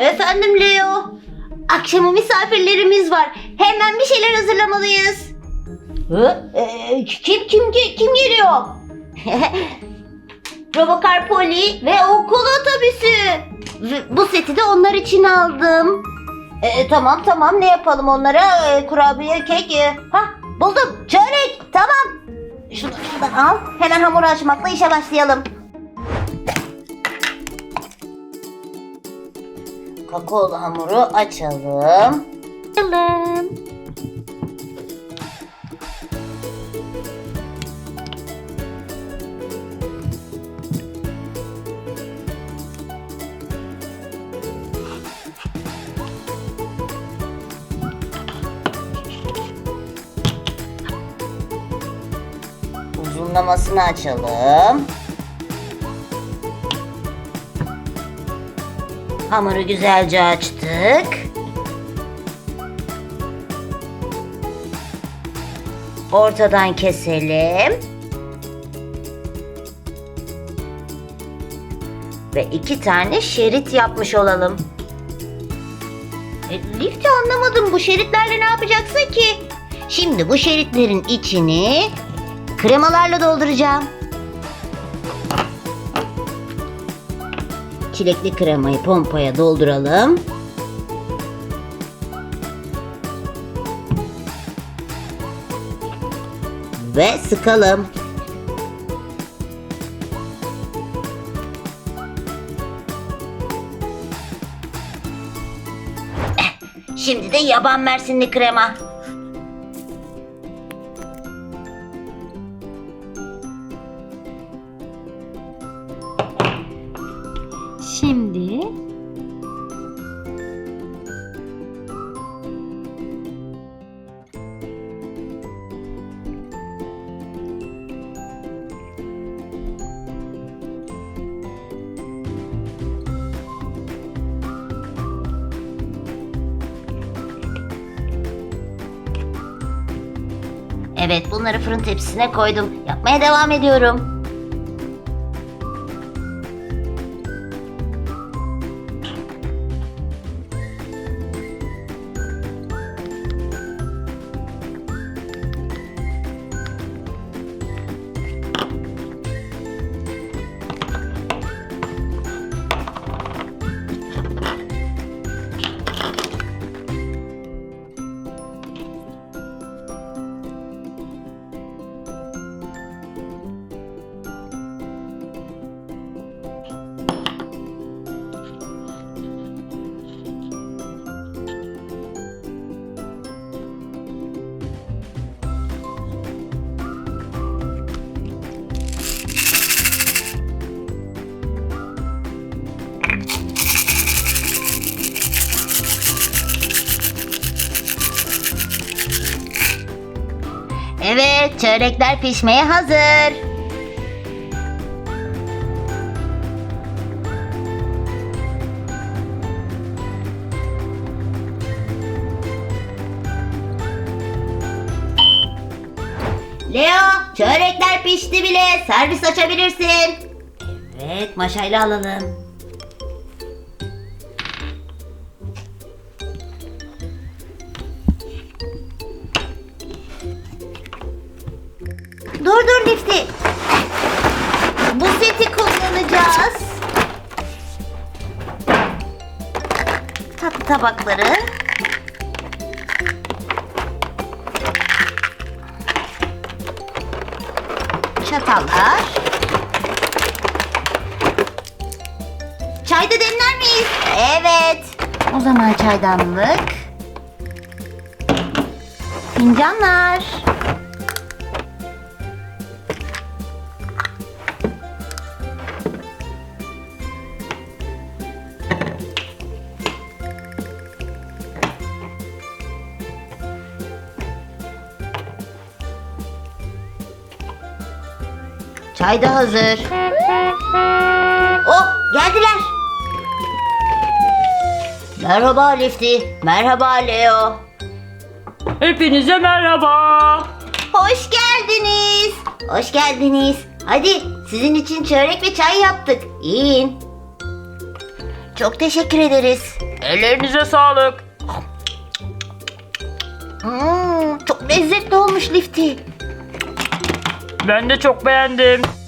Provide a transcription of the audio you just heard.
Efendim Leo. Akşama misafirlerimiz var. Hemen bir şeyler hazırlamalıyız. Hı? Ee, kim kim kim geliyor? Robokar Poli ve okul otobüsü. Bu seti de onlar için aldım. Ee, tamam tamam ne yapalım onlara? Ee, kurabiye, kek. e, Ha buldum. Çörek tamam. Şunu şuradan al. Hemen hamur açmakla işe başlayalım. Kakaolu hamuru açalım. Açalım. Uzunlamasını açalım. Hamuru güzelce açtık. Ortadan keselim. Ve iki tane şerit yapmış olalım. E, lifti anlamadım. Bu şeritlerle ne yapacaksın ki? Şimdi bu şeritlerin içini kremalarla dolduracağım. Çilekli kremayı pompaya dolduralım. Ve sıkalım. Eh, Şimdi de yaban mersinli krema. Şimdi Evet bunları fırın tepsisine koydum. Yapmaya devam ediyorum. Evet çörekler pişmeye hazır. Leo, çörekler pişti bile. Servis açabilirsin. Evet, maşayla alalım. Dur dur Lifti. Bu seti kullanacağız. Tatlı tabakları. Çatallar. Çay da demler miyiz? Evet. O zaman çaydanlık. Fincanlar. Çay da hazır. Oh geldiler. Merhaba Lifty. Merhaba Leo. hepinize merhaba. Hoş geldiniz. Hoş geldiniz. Hadi sizin için çörek ve çay yaptık. Yiyin. Çok teşekkür ederiz. Ellerinize sağlık. Hmm, çok lezzetli olmuş Lifty. Ben de çok beğendim.